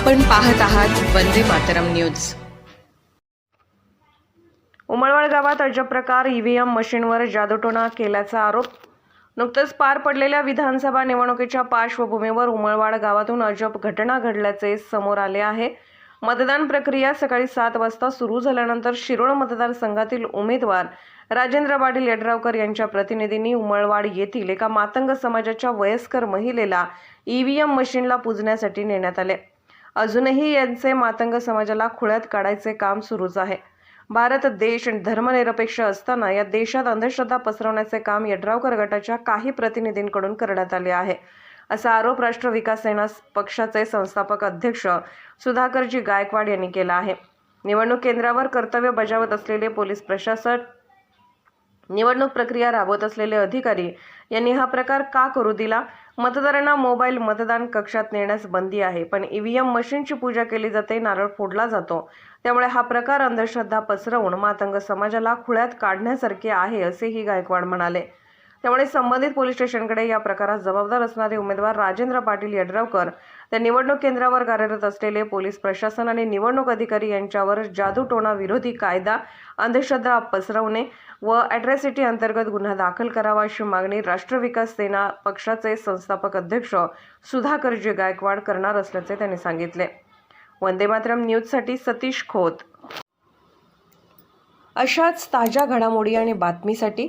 आपण पाहत आहात वंदे मातरम न्यूज. उमळवाड गावात अजब प्रकार ईव्हीएम मशीनवर जादूटोणा केल्याचा आरोप. नुकतंच पार पडलेल्या विधानसभा निवडणुकीच्या पार्श्वभूमीवर उमळवाड गावातून अजब घटना घडल्याचे समोर आले आहे. मतदान प्रक्रिया सकाळी सात वाजता सुरू झाल्यानंतर शिरोळ मतदारसंघातील उमेदवार राजेंद्र पाटील यड्रावकर यांच्या प्रतिनिधींनी उमळवाड येथील एका मातंग समाजाच्या वयस्कर महिलेला ईव्हीएम मशीनला पुजण्यासाठी नेण्यात आले. अजूनही यांचे मातंग समाजाला खुळ्यात काढायचे काम सुरूच आहे. भारत देश धर्मनिरपेक्ष असताना या देशात अंधश्रद्धा पसरवण्याचे काम यड्रावकर गटाच्या काही प्रतिनिधींकडून करण्यात आले आहे. असा आरोप राष्ट्र विकास सेना पक्षाचे संस्थापक अध्यक्ष सुधाकरजी गायकवाड यांनी केला आहे. निवडणूक केंद्रावर कर्तव्य बजावत असलेले पोलीस प्रशासन निवडणूक प्रक्रिया राबवत असलेले अधिकारी यांनी हा प्रकार का करू दिला? मतदारांना मोबाईल मतदान कक्षात नेण्यास बंदी आहे पण ईव्हीएम मशीनची पूजा केली जाते नारळ फोडला जातो. त्यामुळे हा प्रकार अंधश्रद्धा पसरवून मातंग समाजाला खुळ्यात काढण्यासारखे आहे असेही गायकवाड म्हणाले. त्यामुळे संबंधित पोलीस स्टेशनकडे या प्रकारात जबाबदार असणारे उमेदवार राजेंद्र पाटील यड्रावकर त्या निवडणूक केंद्रावर कार्यरत असलेले पोलीस प्रशासन आणि निवडणूक अधिकारी यांच्यावर जादूटोणा विरोधी कायदा अंधश्रद्धा पसरवणे व अॅट्रॅसिटी अंतर्गत गुन्हा दाखल करावा अशी मागणी राष्ट्र विकास सेना पक्षाचे संस्थापक अध्यक्ष सुधाकरजी गायकवाड करणार असल्याचे त्यांनी सांगितले. वंदे मातरम न्यूजसाठी सतीश खोत. अशाच ताज्या घडामोडी आणि बातमीसाठी